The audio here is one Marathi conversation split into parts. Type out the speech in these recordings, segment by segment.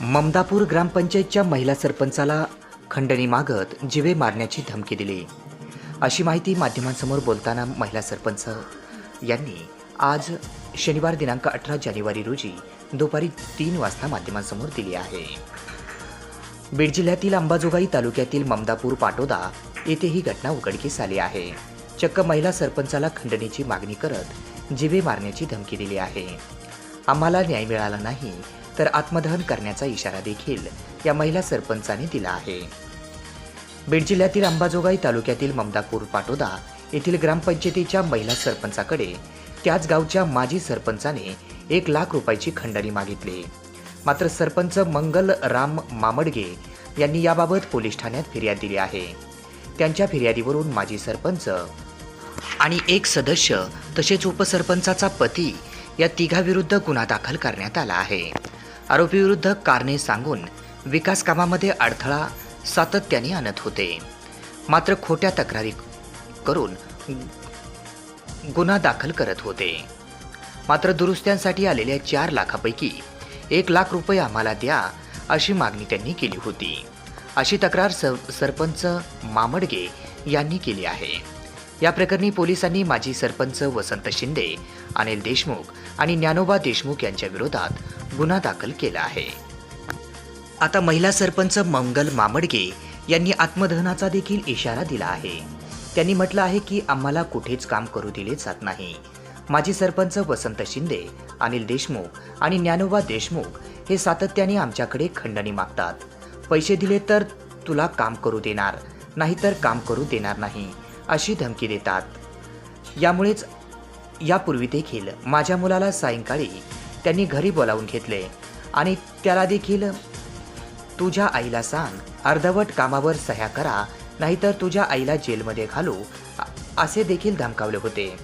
ममदापूर ग्रामपंचायतच्या महिला सरपंचाला खंडणी मागत जिवे मारण्याची धमकी दिली. अशी माहिती माध्यमांसमोर बोलताना महिला सरपंच यांनी आज शनिवार दिनांक अठरा जानेवारी रोजी दुपारी तीन वाजता माध्यमांसमोर दिली आहे. बीड जिल्ह्यातील अंबाजोगाई तालुक्यातील ममदापूर पाटोदा येथे ही घटना उघडकीस आली आहे. चक्क महिला सरपंचाला खंडणीची मागणी करत जिवे मारण्याची धमकी दिली आहे. आम्हाला न्याय मिळाला नाही तर आत्मदहन करण्याचा इशारा देखील या महिला सरपंचाने दिला आहे. बीड जिल्ह्यातील अंबाजोगाई तालुक्यातील ममदापूर पाटोदा येथील ग्रामपंचायतीच्या महिला सरपंचाकडे त्याच गावच्या माजी सरपंचाने एक लाख रुपयाची खंडणी मागितली. मात्र सरपंच मंगल राम मामडगे यांनी याबाबत पोलीस ठाण्यात फिर्याद दिली आहे. त्यांच्या फिर्यादीवरून माजी सरपंच आणि एक सदस्य तसेच उपसरपंचाचा पती या तिघाविरुद्ध गुन्हा दाखल करण्यात आला आहे. आरोपीविरुद्ध कारणे सांगून विकास कामामध्ये अडथळा सातत्याने आणत होते. मात्र खोट्या तक्रारी करून गुन्हा दाखल करत होते. मात्र दुरुस्त्यांसाठी आलेल्या चार लाखापैकी एक लाख रुपये आम्हाला द्या अशी मागणी त्यांनी केली होती. अशी तक्रार सर सरपंच मामडगे यांनी केली आहे. या प्रकरणी पोलिसांनी माजी सरपंच वसंत शिंदे अनिल देशमुख आणि ज्ञानोबा देशमुख यांच्या विरोधात गुन्हा दाखल केला आहे. आता महिला सरपंच मंगल मामडगे यांनी आत्मदहनाचा देखील इशारा दिला आहे. त्यांनी म्हटलं आहे की आम्हाला कुठेच काम करू दिले जात नाही. माजी सरपंच वसंत शिंदे अनिल देशमुख आणि ज्ञानोबा देशमुख हे सातत्याने आमच्याकडे खंडणी मागतात. पैसे दिले तर तुला काम करू देणार नाहीतर काम करू देणार नाही अशी धमकी देतात. यामुळेच यापूर्वी देखील माझ्या मुलाला सायंकाळी त्यांनी घरी बोलावून घेतले. आणि त्याला देखील तुझ्या आईला सांग अर्धवट कामावर सह्या करा नाहीतर तुझ्या आईला जेलमध्ये घालू असे देखील धमकावले होते.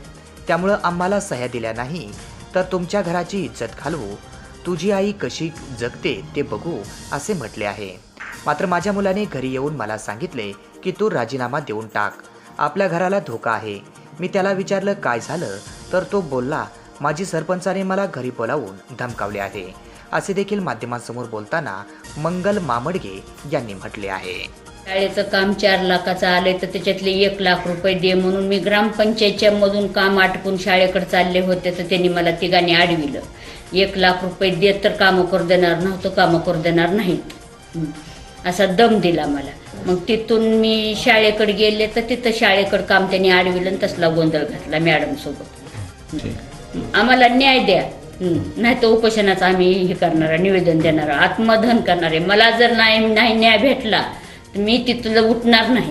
त्यामुळं आम्हाला सह्या दिल्या नाही तर तुमच्या घराची इज्जत घालवू तुझी आई कशी जगते ते बघू असे म्हटले आहे. मात्र माझ्या मुलाने घरी येऊन मला सांगितले की तू राजीनामा देऊन टाक. आपल्या घराला धोका आहे. मी त्याला विचारलं काय झालं? तर तो बोलला माझी सरपंचाने मला घरी बोलावून धमकावले आहे. असे देखील माध्यमांसमोर बोलताना मंगल मामडगे यांनी म्हटले आहे. शाळेचं काम चार लाखाचं आलंय तर त्याच्यातले एक लाख रुपये दे म्हणून मी ग्रामपंचायतच्या मधून काम आटपून शाळेकडे चालले होते तर त्यांनी मला तिघांनी अडविलं. एक लाख रुपये देत तर कामं करू देणार नव्हतं कामं करू देणार नाहीत. हं. असा दम दिला मला. मग तिथून मी शाळेकडे गेले तर तिथं शाळेकडे काम त्यांनी अडविलं आणि तसला गोंधळ घातला मॅडम सोबत आम्हाला न्याय द्या. नाही तर उपोषणाचं आम्ही हे करणार निवेदन देणार आत्मधन करणार आहे. मला जर नाही नाही न्याय भेटला तर मी तिथलं उठणार नाही.